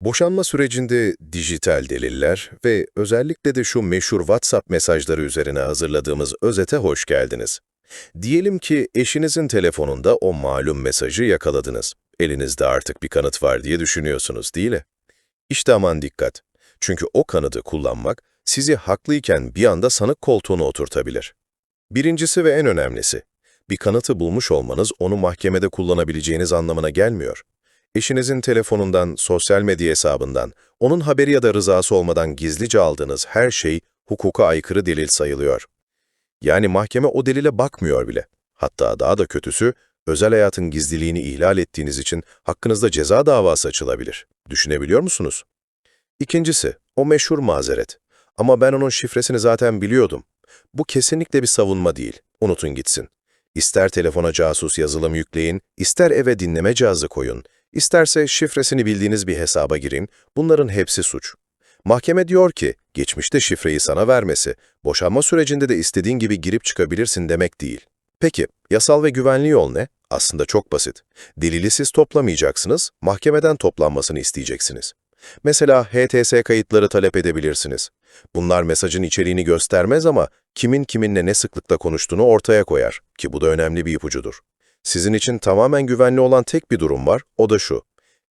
Boşanma sürecinde dijital deliller ve özellikle de şu meşhur WhatsApp mesajları üzerine hazırladığımız özete hoş geldiniz. Diyelim ki eşinizin telefonunda o malum mesajı yakaladınız. Elinizde artık bir kanıt var diye düşünüyorsunuz değil mi? İşte aman dikkat. Çünkü o kanıtı kullanmak sizi haklıyken bir anda sanık koltuğuna oturtabilir. Birincisi ve en önemlisi, bir kanıtı bulmuş olmanız onu mahkemede kullanabileceğiniz anlamına gelmiyor. Eşinizin telefonundan, sosyal medya hesabından, onun haberi ya da rızası olmadan gizlice aldığınız her şey hukuka aykırı delil sayılıyor. Yani mahkeme o delile bakmıyor bile. Hatta daha da kötüsü, özel hayatın gizliliğini ihlal ettiğiniz için hakkınızda ceza davası açılabilir. Düşünebiliyor musunuz? İkincisi, o meşhur mazeret. Ama ben onun şifresini zaten biliyordum. Bu kesinlikle bir savunma değil. Unutun gitsin. İster telefona casus yazılım yükleyin, ister eve dinleme cihazı koyun, isterse şifresini bildiğiniz bir hesaba girin, bunların hepsi suç. Mahkeme diyor ki, geçmişte şifreyi sana vermesi, boşanma sürecinde de istediğin gibi girip çıkabilirsin demek değil. Peki, yasal ve güvenli yol ne? Aslında çok basit. Delili siz toplamayacaksınız, mahkemeden toplanmasını isteyeceksiniz. Mesela HTS kayıtları talep edebilirsiniz. Bunlar mesajın içeriğini göstermez ama kimin kiminle ne sıklıkla konuştuğunu ortaya koyar ki bu da önemli bir ipucudur. Sizin için tamamen güvenli olan tek bir durum var, o da şu.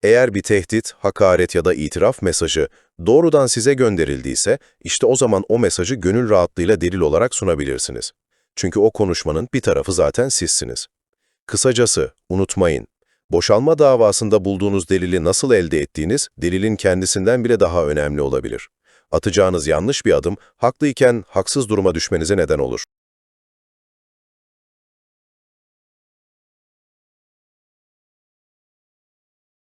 Eğer bir tehdit, hakaret ya da itiraf mesajı doğrudan size gönderildiyse, işte o zaman o mesajı gönül rahatlığıyla delil olarak sunabilirsiniz. Çünkü o konuşmanın bir tarafı zaten sizsiniz. Kısacası, unutmayın, boşanma davasında bulduğunuz delili nasıl elde ettiğiniz, delilin kendisinden bile daha önemli olabilir. Atacağınız yanlış bir adım, haklıyken haksız duruma düşmenize neden olur.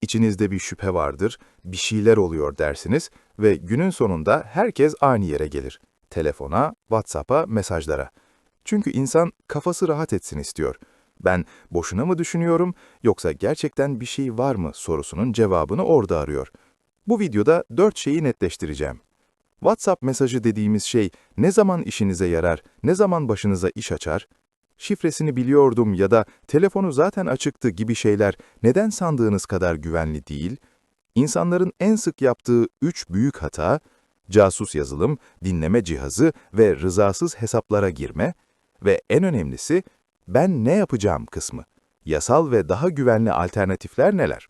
İçinizde bir şüphe vardır, bir şeyler oluyor dersiniz ve günün sonunda herkes aynı yere gelir. Telefona, WhatsApp'a, mesajlara. Çünkü insan kafası rahat etsin istiyor. Ben boşuna mı düşünüyorum yoksa gerçekten bir şey var mı sorusunun cevabını orada arıyor. Bu videoda dört şeyi netleştireceğim. WhatsApp mesajı dediğimiz şey ne zaman işinize yarar, ne zaman başınıza iş açar? Şifresini biliyordum ya da telefonu zaten açıktı gibi şeyler neden sandığınız kadar güvenli değil? İnsanların en sık yaptığı üç büyük hata, casus yazılım, dinleme cihazı ve rızasız hesaplara girme ve en önemlisi, ben ne yapacağım kısmı. Yasal ve daha güvenli alternatifler neler?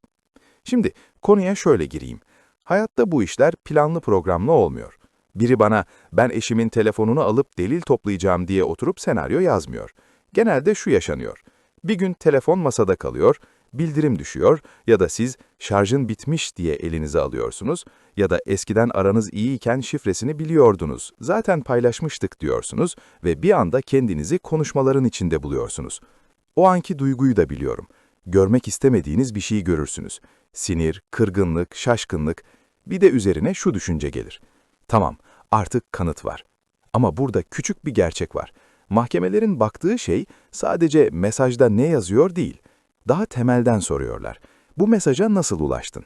Şimdi konuya şöyle gireyim. Hayatta bu işler planlı programlı olmuyor. Biri bana ben eşimin telefonunu alıp delil toplayacağım diye oturup senaryo yazmıyor. Genelde şu yaşanıyor. Bir gün telefon masada kalıyor, bildirim düşüyor ya da siz şarjın bitmiş diye elinize alıyorsunuz ya da eskiden aranız iyiyken şifresini biliyordunuz, zaten paylaşmıştık diyorsunuz ve bir anda kendinizi konuşmaların içinde buluyorsunuz. O anki duyguyu da biliyorum. Görmek istemediğiniz bir şeyi görürsünüz. Sinir, kırgınlık, şaşkınlık. Bir de üzerine şu düşünce gelir. Tamam, artık kanıt var. Ama burada küçük bir gerçek var. Mahkemelerin baktığı şey sadece mesajda ne yazıyor değil. Daha temelden soruyorlar. Bu mesaja nasıl ulaştın?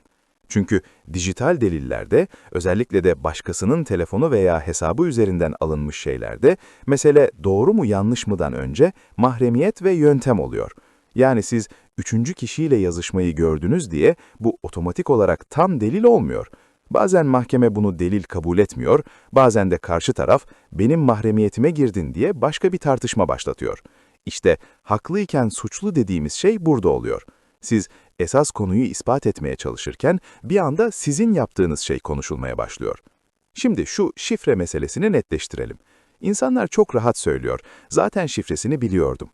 Çünkü dijital delillerde, özellikle de başkasının telefonu veya hesabı üzerinden alınmış şeylerde, mesele doğru mu yanlış mıdan önce mahremiyet ve yöntem oluyor. Yani siz üçüncü kişiyle yazışmayı gördünüz diye bu otomatik olarak tam delil olmuyor. Bazen mahkeme bunu delil kabul etmiyor, bazen de karşı taraf benim mahremiyetime girdin diye başka bir tartışma başlatıyor. İşte haklıyken suçlu dediğimiz şey burada oluyor. Siz esas konuyu ispat etmeye çalışırken bir anda sizin yaptığınız şey konuşulmaya başlıyor. Şimdi şu şifre meselesini netleştirelim. İnsanlar çok rahat söylüyor. Zaten şifresini biliyordum.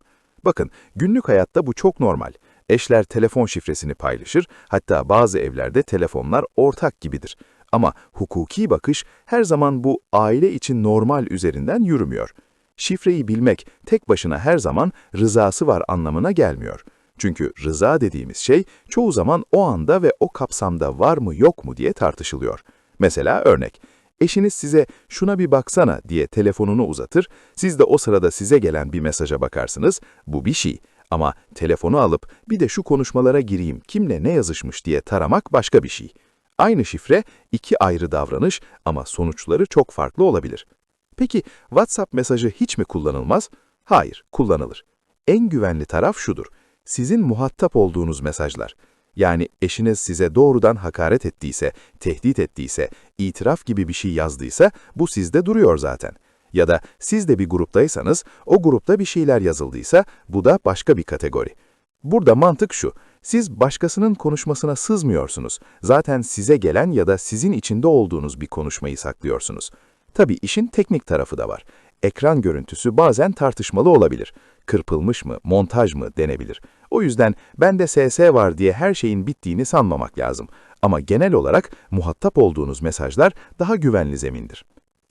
Bakın, günlük hayatta bu çok normal. Eşler telefon şifresini paylaşır, hatta bazı evlerde telefonlar ortak gibidir. Ama hukuki bakış her zaman bu aile için normal üzerinden yürümüyor. Şifreyi bilmek tek başına her zaman rızası var anlamına gelmiyor. Çünkü rıza dediğimiz şey çoğu zaman o anda ve o kapsamda var mı yok mu diye tartışılıyor. Mesela örnek, eşiniz size şuna bir baksana diye telefonunu uzatır, siz de o sırada size gelen bir mesaja bakarsınız, bu bir şey. Ama telefonu alıp bir de şu konuşmalara gireyim, kimle ne yazışmış diye taramak başka bir şey. Aynı şifre, iki ayrı davranış ama sonuçları çok farklı olabilir. Peki WhatsApp mesajı hiç mi kullanılmaz? Hayır, kullanılır. En güvenli taraf şudur. Sizin muhatap olduğunuz mesajlar. Yani eşiniz size doğrudan hakaret ettiyse, tehdit ettiyse, itiraf gibi bir şey yazdıysa bu sizde duruyor zaten. Ya da siz de bir gruptaysanız o grupta bir şeyler yazıldıysa bu da başka bir kategori. Burada mantık şu, siz başkasının konuşmasına sızmıyorsunuz. Zaten size gelen ya da sizin içinde olduğunuz bir konuşmayı saklıyorsunuz. Tabii işin teknik tarafı da var. Ekran görüntüsü bazen tartışmalı olabilir. Kırpılmış mı, montaj mı denebilir. O yüzden bende SS var diye her şeyin bittiğini sanmamak lazım. Ama genel olarak muhatap olduğunuz mesajlar daha güvenli zemindir.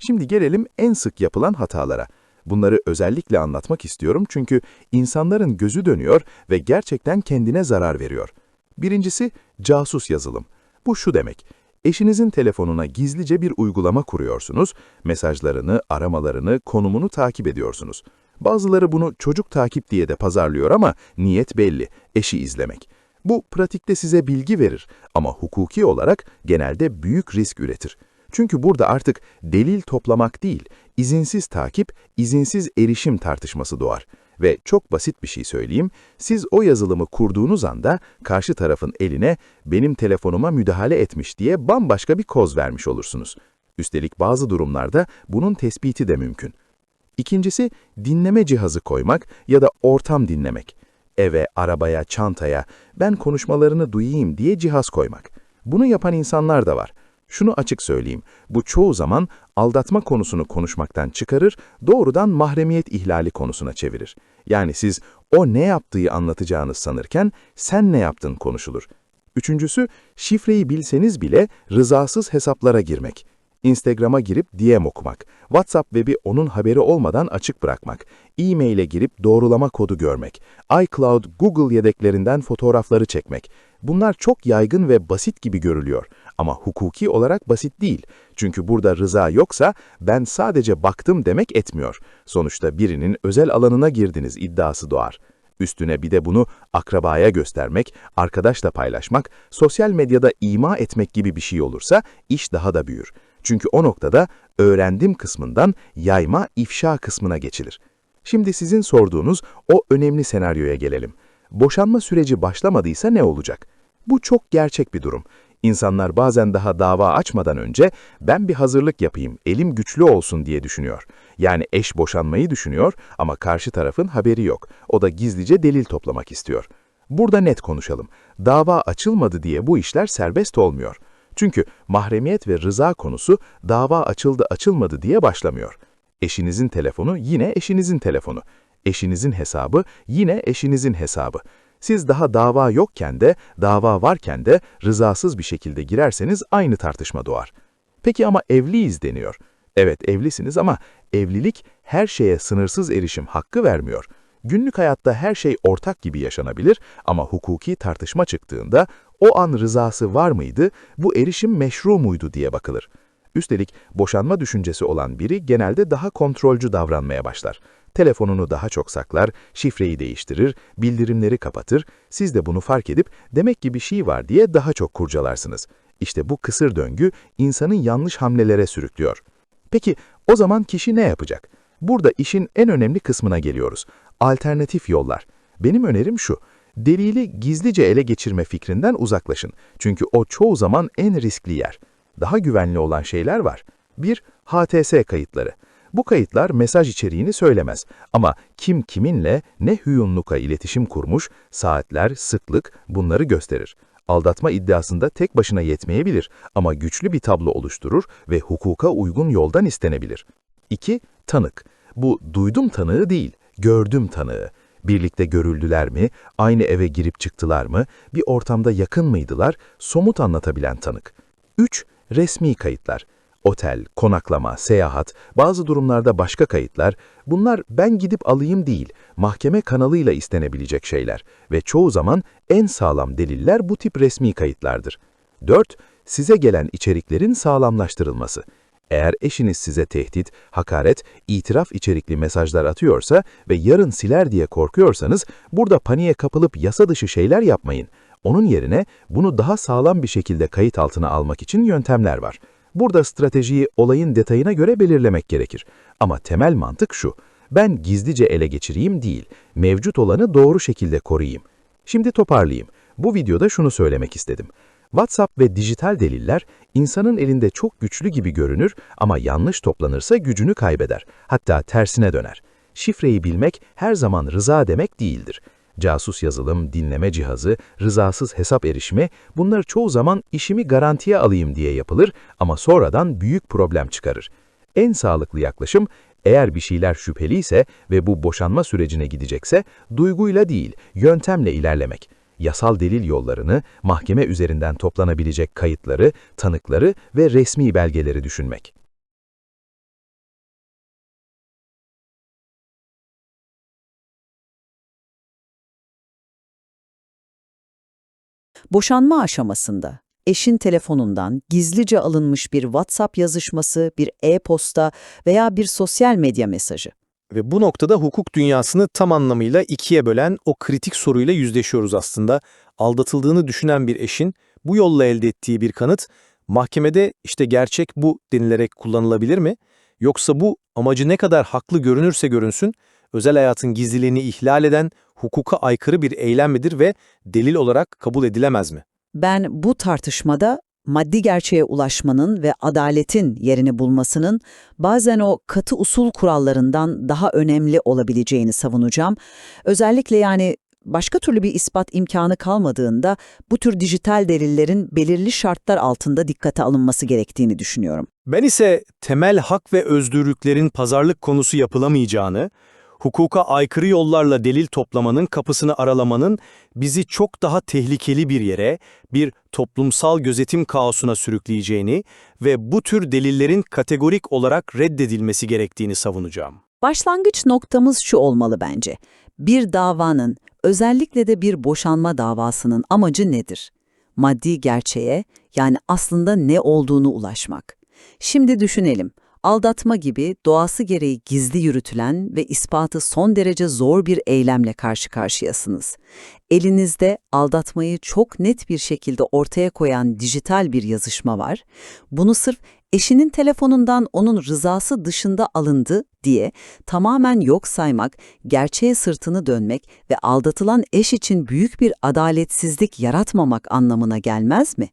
Şimdi gelelim en sık yapılan hatalara. Bunları özellikle anlatmak istiyorum çünkü insanların gözü dönüyor ve gerçekten kendine zarar veriyor. Birincisi casus yazılım. Bu şu demek. Eşinizin telefonuna gizlice bir uygulama kuruyorsunuz, mesajlarını, aramalarını, konumunu takip ediyorsunuz. Bazıları bunu çocuk takip diye de pazarlıyor ama niyet belli, eşi izlemek. Bu pratikte size bilgi verir ama hukuki olarak genelde büyük risk üretir. Çünkü burada artık delil toplamak değil, izinsiz takip, izinsiz erişim tartışması doğar. Ve çok basit bir şey söyleyeyim, siz o yazılımı kurduğunuz anda karşı tarafın eline benim telefonuma müdahale etmiş diye bambaşka bir koz vermiş olursunuz. Üstelik bazı durumlarda bunun tespiti de mümkün. İkincisi dinleme cihazı koymak ya da ortam dinlemek. Eve, arabaya, çantaya ben konuşmalarını duyayım diye cihaz koymak. Bunu yapan insanlar da var. Şunu açık söyleyeyim, bu çoğu zaman aldatma konusunu konuşmaktan çıkarır, doğrudan mahremiyet ihlali konusuna çevirir. Yani siz o ne yaptığı anlatacağınız sanırken sen ne yaptın konuşulur. Üçüncüsü, şifreyi bilseniz bile rızasız hesaplara girmek. Instagram'a girip DM okumak, WhatsApp web'i onun haberi olmadan açık bırakmak, e-mail'e girip doğrulama kodu görmek, iCloud, Google yedeklerinden fotoğrafları çekmek. Bunlar çok yaygın ve basit gibi görülüyor. Ama hukuki olarak basit değil. Çünkü burada rıza yoksa ben sadece baktım demek etmiyor. Sonuçta birinin özel alanına girdiniz iddiası doğar. Üstüne bir de bunu akrabaya göstermek, arkadaşla paylaşmak, sosyal medyada ima etmek gibi bir şey olursa iş daha da büyür. Çünkü o noktada öğrendim kısmından yayma, ifşa kısmına geçilir. Şimdi sizin sorduğunuz o önemli senaryoya gelelim. Boşanma süreci başlamadıysa ne olacak? Bu çok gerçek bir durum. İnsanlar bazen daha dava açmadan önce ben bir hazırlık yapayım, elim güçlü olsun diye düşünüyor. Yani eş boşanmayı düşünüyor ama karşı tarafın haberi yok. O da gizlice delil toplamak istiyor. Burada net konuşalım. Dava açılmadı diye bu işler serbest olmuyor. Çünkü mahremiyet ve rıza konusu dava açıldı açılmadı diye başlamıyor. Eşinizin telefonu yine eşinizin telefonu. Eşinizin hesabı yine eşinizin hesabı. Siz daha dava yokken de, dava varken de rızasız bir şekilde girerseniz aynı tartışma doğar. Peki ama evliyiz deniyor. Evet evlisiniz ama evlilik her şeye sınırsız erişim hakkı vermiyor. Günlük hayatta her şey ortak gibi yaşanabilir ama hukuki tartışma çıktığında o an rızası var mıydı, bu erişim meşru muydu diye bakılır. Üstelik boşanma düşüncesi olan biri genelde daha kontrolcü davranmaya başlar. Telefonunu daha çok saklar, şifreyi değiştirir, bildirimleri kapatır. Siz de bunu fark edip demek ki bir şey var diye daha çok kurcalarsınız. İşte bu kısır döngü insanı yanlış hamlelere sürüklüyor. Peki o zaman kişi ne yapacak? Burada işin en önemli kısmına geliyoruz. Alternatif yollar. Benim önerim şu. Delili gizlice ele geçirme fikrinden uzaklaşın. Çünkü o çoğu zaman en riskli yer. Daha güvenli olan şeyler var. 1. HTS kayıtları. Bu kayıtlar mesaj içeriğini söylemez ama kim kiminle ne hüyunluka iletişim kurmuş, saatler, sıklık bunları gösterir. Aldatma iddiasında tek başına yetmeyebilir ama güçlü bir tablo oluşturur ve hukuka uygun yoldan istenebilir. 2. Tanık. Bu duydum tanığı değil, gördüm tanığı. Birlikte görüldüler mi, aynı eve girip çıktılar mı, bir ortamda yakın mıydılar, somut anlatabilen tanık. 3. Resmi kayıtlar. Otel, konaklama, seyahat, bazı durumlarda başka kayıtlar, bunlar ben gidip alayım değil, mahkeme kanalıyla istenebilecek şeyler ve çoğu zaman en sağlam deliller bu tip resmi kayıtlardır. 4. Size gelen içeriklerin sağlamlaştırılması. Eğer eşiniz size tehdit, hakaret, itiraf içerikli mesajlar atıyorsa ve yarın siler diye korkuyorsanız, burada paniğe kapılıp yasa dışı şeyler yapmayın. Onun yerine bunu daha sağlam bir şekilde kayıt altına almak için yöntemler var. Burada stratejiyi olayın detayına göre belirlemek gerekir. Ama temel mantık şu, ben gizlice ele geçireyim değil, mevcut olanı doğru şekilde koruyayım. Şimdi toparlayayım. Bu videoda şunu söylemek istedim. WhatsApp ve dijital deliller insanın elinde çok güçlü gibi görünür ama yanlış toplanırsa gücünü kaybeder. Hatta tersine döner. Şifreyi bilmek her zaman rıza demek değildir. Casus yazılım, dinleme cihazı, rızasız hesap erişimi bunlar çoğu zaman işimi garantiye alayım diye yapılır ama sonradan büyük problem çıkarır. En sağlıklı yaklaşım eğer bir şeyler şüpheliyse ve bu boşanma sürecine gidecekse duyguyla değil, yöntemle ilerlemek. Yasal delil yollarını, mahkeme üzerinden toplanabilecek kayıtları, tanıkları ve resmi belgeleri düşünmek. Boşanma aşamasında eşin telefonundan gizlice alınmış bir WhatsApp yazışması, bir e-posta veya bir sosyal medya mesajı. Ve bu noktada hukuk dünyasını tam anlamıyla ikiye bölen o kritik soruyla yüzleşiyoruz aslında. Aldatıldığını düşünen bir eşin bu yolla elde ettiği bir kanıt, mahkemede işte gerçek bu denilerek kullanılabilir mi? Yoksa bu amacı ne kadar haklı görünürse görünsün, özel hayatın gizliliğini ihlal eden hukuka aykırı bir eylem midir ve delil olarak kabul edilemez mi? Ben bu tartışmada maddi gerçeğe ulaşmanın ve adaletin yerini bulmasının bazen o katı usul kurallarından daha önemli olabileceğini savunacağım. Özellikle yani başka türlü bir ispat imkanı kalmadığında bu tür dijital delillerin belirli şartlar altında dikkate alınması gerektiğini düşünüyorum. Ben ise temel hak ve özgürlüklerin pazarlık konusu yapılamayacağını, hukuka aykırı yollarla delil toplamanın kapısını aralamanın bizi çok daha tehlikeli bir yere, bir toplumsal gözetim kaosuna sürükleyeceğini ve bu tür delillerin kategorik olarak reddedilmesi gerektiğini savunacağım. Başlangıç noktamız şu olmalı bence. Bir davanın, özellikle de bir boşanma davasının amacı nedir? Maddi gerçeğe, yani aslında ne olduğunu ulaşmak. Şimdi düşünelim. Aldatma gibi doğası gereği gizli yürütülen ve ispatı son derece zor bir eylemle karşı karşıyasınız. Elinizde aldatmayı çok net bir şekilde ortaya koyan dijital bir yazışma var. Bunu sırf eşinin telefonundan onun rızası dışında alındı diye tamamen yok saymak, gerçeğe sırtını dönmek ve aldatılan eş için büyük bir adaletsizlik yaratmamak anlamına gelmez mi?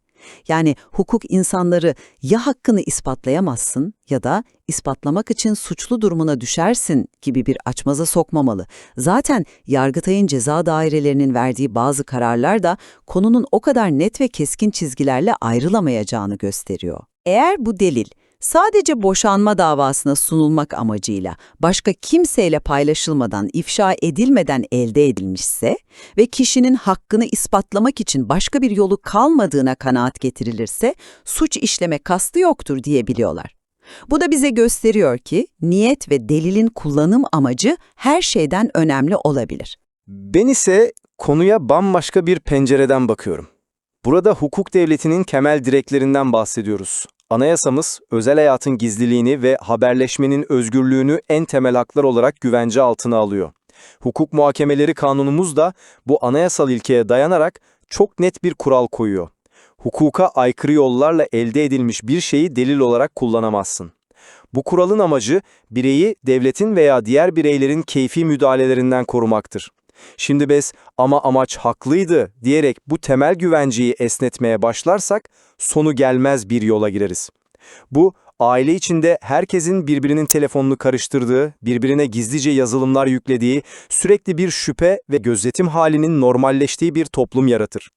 Yani hukuk insanları ya hakkını ispatlayamazsın ya da ispatlamak için suçlu durumuna düşersin gibi bir açmaza sokmamalı. Zaten Yargıtay'ın ceza dairelerinin verdiği bazı kararlar da konunun o kadar net ve keskin çizgilerle ayrılamayacağını gösteriyor. Eğer bu delil sadece boşanma davasına sunulmak amacıyla başka kimseyle paylaşılmadan, ifşa edilmeden elde edilmişse ve kişinin hakkını ispatlamak için başka bir yolu kalmadığına kanaat getirilirse suç işleme kastı yoktur diyebiliyorlar. Bu da bize gösteriyor ki niyet ve delilin kullanım amacı her şeyden önemli olabilir. Ben ise konuya bambaşka bir pencereden bakıyorum. Burada hukuk devletinin temel direklerinden bahsediyoruz. Anayasamız, özel hayatın gizliliğini ve haberleşmenin özgürlüğünü en temel haklar olarak güvence altına alıyor. Hukuk muhakemeleri kanunumuz da bu anayasal ilkeye dayanarak çok net bir kural koyuyor. Hukuka aykırı yollarla elde edilmiş bir şeyi delil olarak kullanamazsın. Bu kuralın amacı bireyi devletin veya diğer bireylerin keyfi müdahalelerinden korumaktır. Şimdi biz ama amaç haklıydı diyerek bu temel güvenceyi esnetmeye başlarsak sonu gelmez bir yola gireriz. Bu aile içinde herkesin birbirinin telefonunu karıştırdığı, birbirine gizlice yazılımlar yüklediği, sürekli bir şüphe ve gözetim halinin normalleştiği bir toplum yaratır.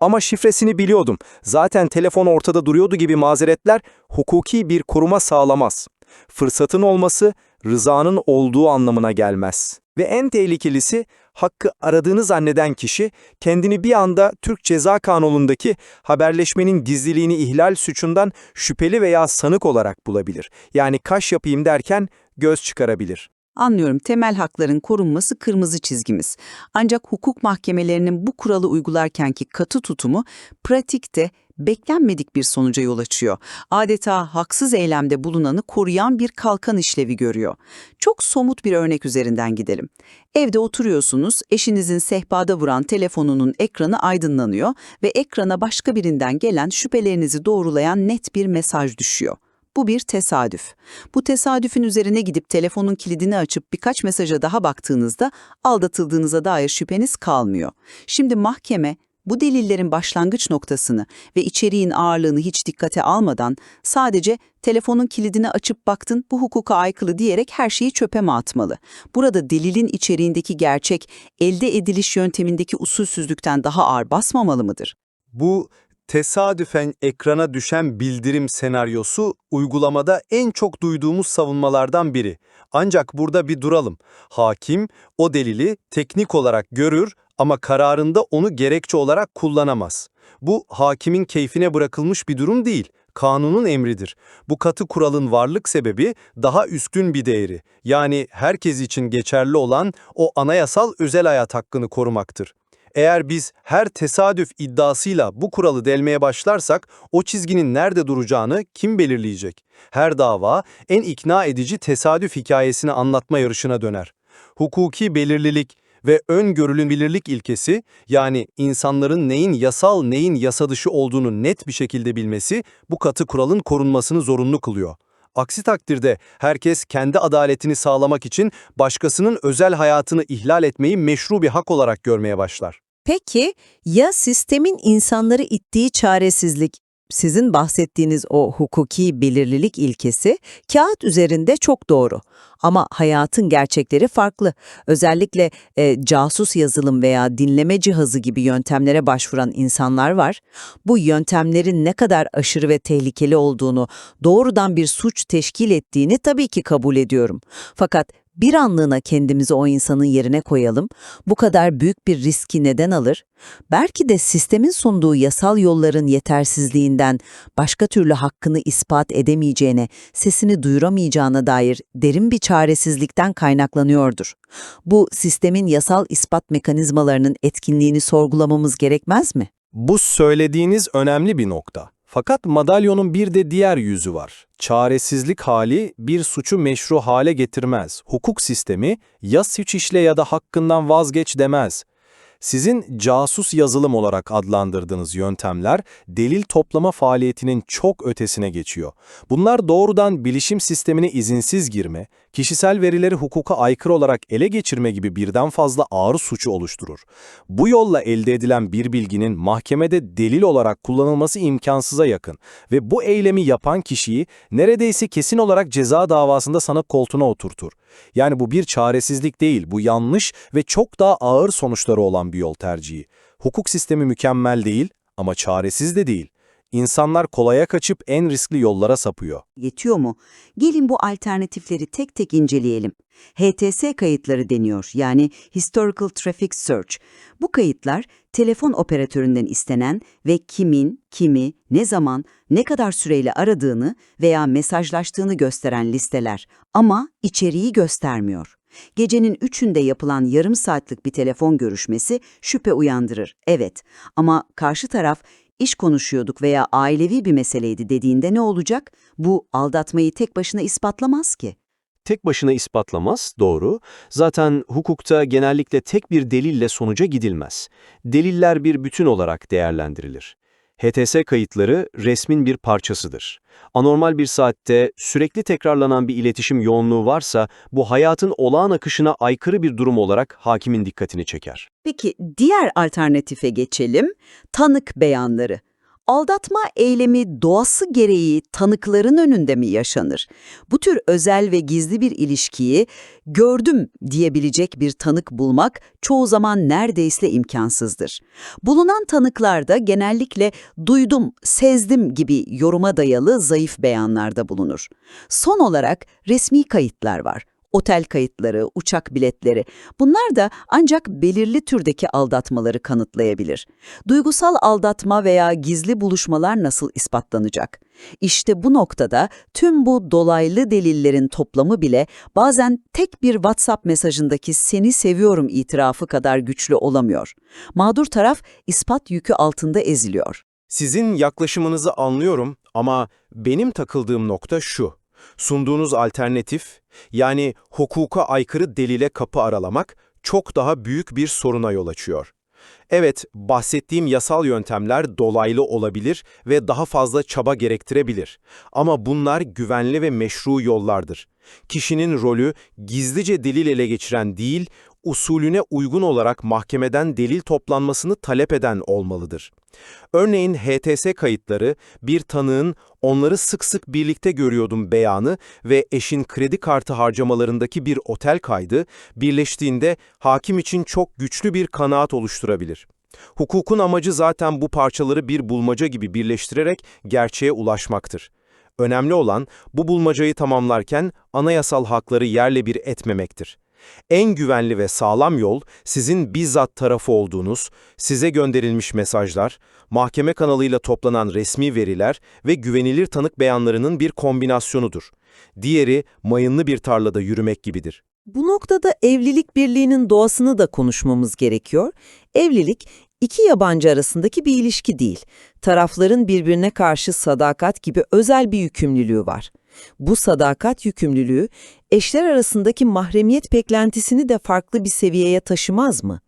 Ama şifresini biliyordum. Zaten telefon ortada duruyordu gibi mazeretler hukuki bir koruma sağlamaz. Fırsatın olması rızanın olduğu anlamına gelmez. Ve en tehlikelisi hakkı aradığını zanneden kişi kendini bir anda Türk Ceza Kanunu'ndaki haberleşmenin gizliliğini ihlal suçundan şüpheli veya sanık olarak bulabilir. Yani kaş yapayım derken göz çıkarabilir. Anlıyorum, temel hakların korunması kırmızı çizgimiz. Ancak hukuk mahkemelerinin bu kuralı uygularkenki katı tutumu pratikte beklenmedik bir sonuca yol açıyor. Adeta haksız eylemde bulunanı koruyan bir kalkan işlevi görüyor. Çok somut bir örnek üzerinden gidelim. Evde oturuyorsunuz, eşinizin sehpada vuran telefonunun ekranı aydınlanıyor ve ekrana başka birinden gelen şüphelerinizi doğrulayan net bir mesaj düşüyor. Bu bir tesadüf. Bu tesadüfün üzerine gidip telefonun kilidini açıp birkaç mesaja daha baktığınızda aldatıldığınıza dair şüpheniz kalmıyor. Şimdi mahkeme Bu delillerin başlangıç noktasını ve içeriğin ağırlığını hiç dikkate almadan sadece telefonun kilidini açıp baktın bu hukuka aykırı diyerek her şeyi çöpe mi atmalı? Burada delilin içeriğindeki gerçek elde ediliş yöntemindeki usulsüzlükten daha ağır basmamalı mıdır? Bu tesadüfen ekrana düşen bildirim senaryosu uygulamada en çok duyduğumuz savunmalardan biri. Ancak burada bir duralım. Hakim o delili teknik olarak görür ama kararında onu gerekçe olarak kullanamaz. Bu hakimin keyfine bırakılmış bir durum değil. Kanunun emridir. Bu katı kuralın varlık sebebi daha üstün bir değeri. Yani herkes için geçerli olan o anayasal özel hayat hakkını korumaktır. Eğer biz her tesadüf iddiasıyla bu kuralı delmeye başlarsak o çizginin nerede duracağını kim belirleyecek? Her dava en ikna edici tesadüf hikayesini anlatma yarışına döner. Hukuki belirlilik ve öngörülübilirlik ilkesi yani insanların neyin yasal neyin yasa dışı olduğunu net bir şekilde bilmesi bu katı kuralın korunmasını zorunlu kılıyor. Aksi takdirde herkes kendi adaletini sağlamak için başkasının özel hayatını ihlal etmeyi meşru bir hak olarak görmeye başlar. Peki ya sistemin insanları ittiği çaresizlik, sizin bahsettiğiniz o hukuki belirlilik ilkesi kağıt üzerinde çok doğru ama hayatın gerçekleri farklı. Özellikle e, casus yazılım veya dinleme cihazı gibi yöntemlere başvuran insanlar var. Bu yöntemlerin ne kadar aşırı ve tehlikeli olduğunu, doğrudan bir suç teşkil ettiğini tabii ki kabul ediyorum. Fakat bir anlığına kendimizi o insanın yerine koyalım. Bu kadar büyük bir riski neden alır? Belki de sistemin sunduğu yasal yolların yetersizliğinden, başka türlü hakkını ispat edemeyeceğine, sesini duyuramayacağına dair derin bir çaresizlikten kaynaklanıyordur. Bu sistemin yasal ispat mekanizmalarının etkinliğini sorgulamamız gerekmez mi? Bu söylediğiniz önemli bir nokta. Fakat madalyonun bir de diğer yüzü var. Çaresizlik hali bir suçu meşru hale getirmez. Hukuk sistemi ya suç işle ya da hakkından vazgeç demez. Sizin casus yazılım olarak adlandırdığınız yöntemler delil toplama faaliyetinin çok ötesine geçiyor. Bunlar doğrudan bilişim sistemine izinsiz girme, kişisel verileri hukuka aykırı olarak ele geçirme gibi birden fazla ağır suçu oluşturur. Bu yolla elde edilen bir bilginin mahkemede delil olarak kullanılması imkansıza yakın ve bu eylemi yapan kişiyi neredeyse kesin olarak ceza davasında sanık koltuğuna oturtur. Yani bu bir çaresizlik değil, bu yanlış ve çok daha ağır sonuçları olan bir yol tercihi. Hukuk sistemi mükemmel değil ama çaresiz de değil. İnsanlar kolaya kaçıp en riskli yollara sapıyor. Yetiyor mu? Gelin bu alternatifleri tek tek inceleyelim. HTS kayıtları deniyor yani Historical Traffic Search. Bu kayıtlar telefon operatöründen istenen ve kimin, kimi, ne zaman, ne kadar süreyle aradığını veya mesajlaştığını gösteren listeler ama içeriği göstermiyor. Gecenin üçünde yapılan yarım saatlik bir telefon görüşmesi şüphe uyandırır, evet. Ama karşı taraf iş konuşuyorduk veya ailevi bir meseleydi dediğinde ne olacak? Bu aldatmayı tek başına ispatlamaz ki. tek başına ispatlamaz, doğru. Zaten hukukta genellikle tek bir delille sonuca gidilmez. Deliller bir bütün olarak değerlendirilir. HTS kayıtları resmin bir parçasıdır. Anormal bir saatte sürekli tekrarlanan bir iletişim yoğunluğu varsa bu hayatın olağan akışına aykırı bir durum olarak hakimin dikkatini çeker. Peki diğer alternatife geçelim. Tanık beyanları. Aldatma eylemi doğası gereği tanıkların önünde mi yaşanır? Bu tür özel ve gizli bir ilişkiyi gördüm diyebilecek bir tanık bulmak çoğu zaman neredeyse imkansızdır. Bulunan tanıklarda genellikle duydum, sezdim gibi yoruma dayalı zayıf beyanlarda bulunur. Son olarak resmi kayıtlar var otel kayıtları, uçak biletleri bunlar da ancak belirli türdeki aldatmaları kanıtlayabilir. Duygusal aldatma veya gizli buluşmalar nasıl ispatlanacak? İşte bu noktada tüm bu dolaylı delillerin toplamı bile bazen tek bir WhatsApp mesajındaki seni seviyorum itirafı kadar güçlü olamıyor. Mağdur taraf ispat yükü altında eziliyor. Sizin yaklaşımınızı anlıyorum ama benim takıldığım nokta şu. Sunduğunuz alternatif, yani hukuka aykırı delile kapı aralamak çok daha büyük bir soruna yol açıyor. Evet, bahsettiğim yasal yöntemler dolaylı olabilir ve daha fazla çaba gerektirebilir. Ama bunlar güvenli ve meşru yollardır. Kişinin rolü gizlice delil ele geçiren değil, usulüne uygun olarak mahkemeden delil toplanmasını talep eden olmalıdır. Örneğin HTS kayıtları, bir tanığın onları sık sık birlikte görüyordum beyanı ve eşin kredi kartı harcamalarındaki bir otel kaydı birleştiğinde hakim için çok güçlü bir kanaat oluşturabilir. Hukukun amacı zaten bu parçaları bir bulmaca gibi birleştirerek gerçeğe ulaşmaktır. Önemli olan bu bulmacayı tamamlarken anayasal hakları yerle bir etmemektir. En güvenli ve sağlam yol sizin bizzat tarafı olduğunuz, size gönderilmiş mesajlar, mahkeme kanalıyla toplanan resmi veriler ve güvenilir tanık beyanlarının bir kombinasyonudur. Diğeri mayınlı bir tarlada yürümek gibidir. Bu noktada evlilik birliğinin doğasını da konuşmamız gerekiyor. Evlilik iki yabancı arasındaki bir ilişki değil. Tarafların birbirine karşı sadakat gibi özel bir yükümlülüğü var. Bu sadakat yükümlülüğü eşler arasındaki mahremiyet beklentisini de farklı bir seviyeye taşımaz mı?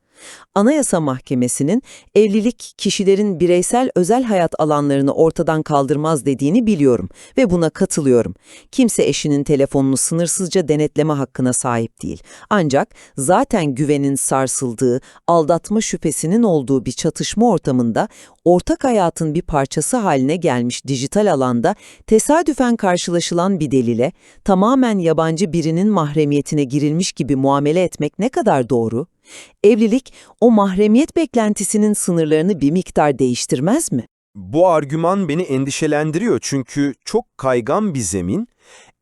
Anayasa Mahkemesi'nin evlilik kişilerin bireysel özel hayat alanlarını ortadan kaldırmaz dediğini biliyorum ve buna katılıyorum. Kimse eşinin telefonunu sınırsızca denetleme hakkına sahip değil. Ancak zaten güvenin sarsıldığı, aldatma şüphesinin olduğu bir çatışma ortamında ortak hayatın bir parçası haline gelmiş dijital alanda tesadüfen karşılaşılan bir delile tamamen yabancı birinin mahremiyetine girilmiş gibi muamele etmek ne kadar doğru? Evlilik o mahremiyet beklentisinin sınırlarını bir miktar değiştirmez mi? Bu argüman beni endişelendiriyor çünkü çok kaygan bir zemin,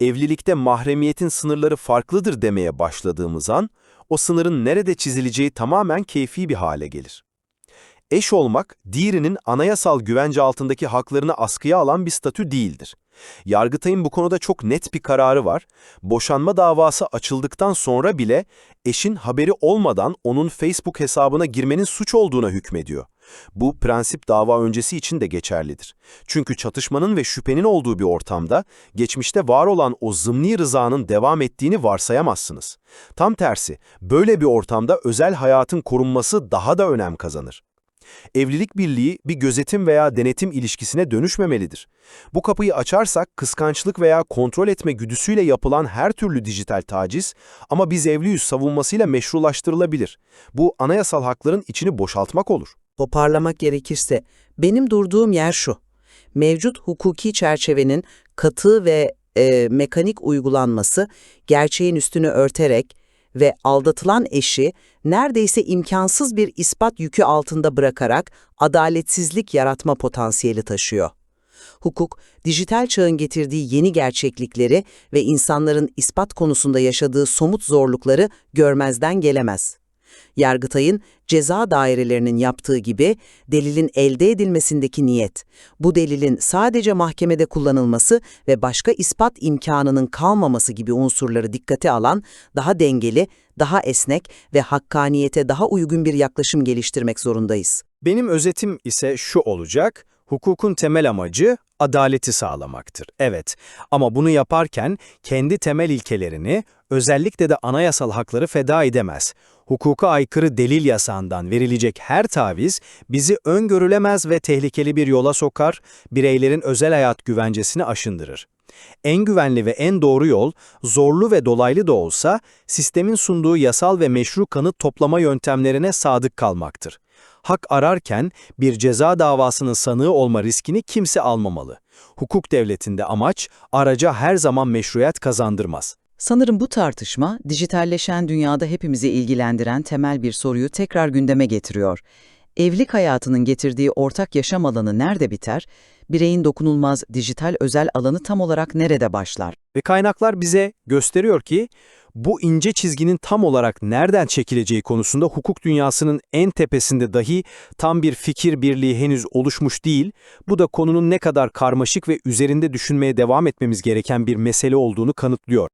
evlilikte mahremiyetin sınırları farklıdır demeye başladığımız an, o sınırın nerede çizileceği tamamen keyfi bir hale gelir. Eş olmak, diğerinin anayasal güvence altındaki haklarını askıya alan bir statü değildir. Yargıtay'ın bu konuda çok net bir kararı var. Boşanma davası açıldıktan sonra bile eşin haberi olmadan onun Facebook hesabına girmenin suç olduğuna hükmediyor. Bu prensip dava öncesi için de geçerlidir. Çünkü çatışmanın ve şüphenin olduğu bir ortamda geçmişte var olan o zımni rızanın devam ettiğini varsayamazsınız. Tam tersi, böyle bir ortamda özel hayatın korunması daha da önem kazanır. Evlilik birliği bir gözetim veya denetim ilişkisine dönüşmemelidir. Bu kapıyı açarsak kıskançlık veya kontrol etme güdüsüyle yapılan her türlü dijital taciz ama biz evliyiz savunmasıyla meşrulaştırılabilir. Bu anayasal hakların içini boşaltmak olur. Toparlamak gerekirse benim durduğum yer şu. Mevcut hukuki çerçevenin katı ve e, mekanik uygulanması gerçeğin üstünü örterek ve aldatılan eşi neredeyse imkansız bir ispat yükü altında bırakarak adaletsizlik yaratma potansiyeli taşıyor. Hukuk, dijital çağın getirdiği yeni gerçeklikleri ve insanların ispat konusunda yaşadığı somut zorlukları görmezden gelemez. Yargıtay'ın ceza dairelerinin yaptığı gibi delilin elde edilmesindeki niyet, bu delilin sadece mahkemede kullanılması ve başka ispat imkanının kalmaması gibi unsurları dikkate alan daha dengeli, daha esnek ve hakkaniyete daha uygun bir yaklaşım geliştirmek zorundayız. Benim özetim ise şu olacak, hukukun temel amacı adaleti sağlamaktır. Evet ama bunu yaparken kendi temel ilkelerini, özellikle de anayasal hakları feda edemez. Hukuka aykırı delil yasağından verilecek her taviz bizi öngörülemez ve tehlikeli bir yola sokar, bireylerin özel hayat güvencesini aşındırır. En güvenli ve en doğru yol, zorlu ve dolaylı da olsa, sistemin sunduğu yasal ve meşru kanıt toplama yöntemlerine sadık kalmaktır. Hak ararken bir ceza davasının sanığı olma riskini kimse almamalı. Hukuk devletinde amaç, araca her zaman meşruiyet kazandırmaz. Sanırım bu tartışma, dijitalleşen dünyada hepimizi ilgilendiren temel bir soruyu tekrar gündeme getiriyor. Evlilik hayatının getirdiği ortak yaşam alanı nerede biter? Bireyin dokunulmaz dijital özel alanı tam olarak nerede başlar? Ve kaynaklar bize gösteriyor ki, bu ince çizginin tam olarak nereden çekileceği konusunda hukuk dünyasının en tepesinde dahi tam bir fikir birliği henüz oluşmuş değil, bu da konunun ne kadar karmaşık ve üzerinde düşünmeye devam etmemiz gereken bir mesele olduğunu kanıtlıyor.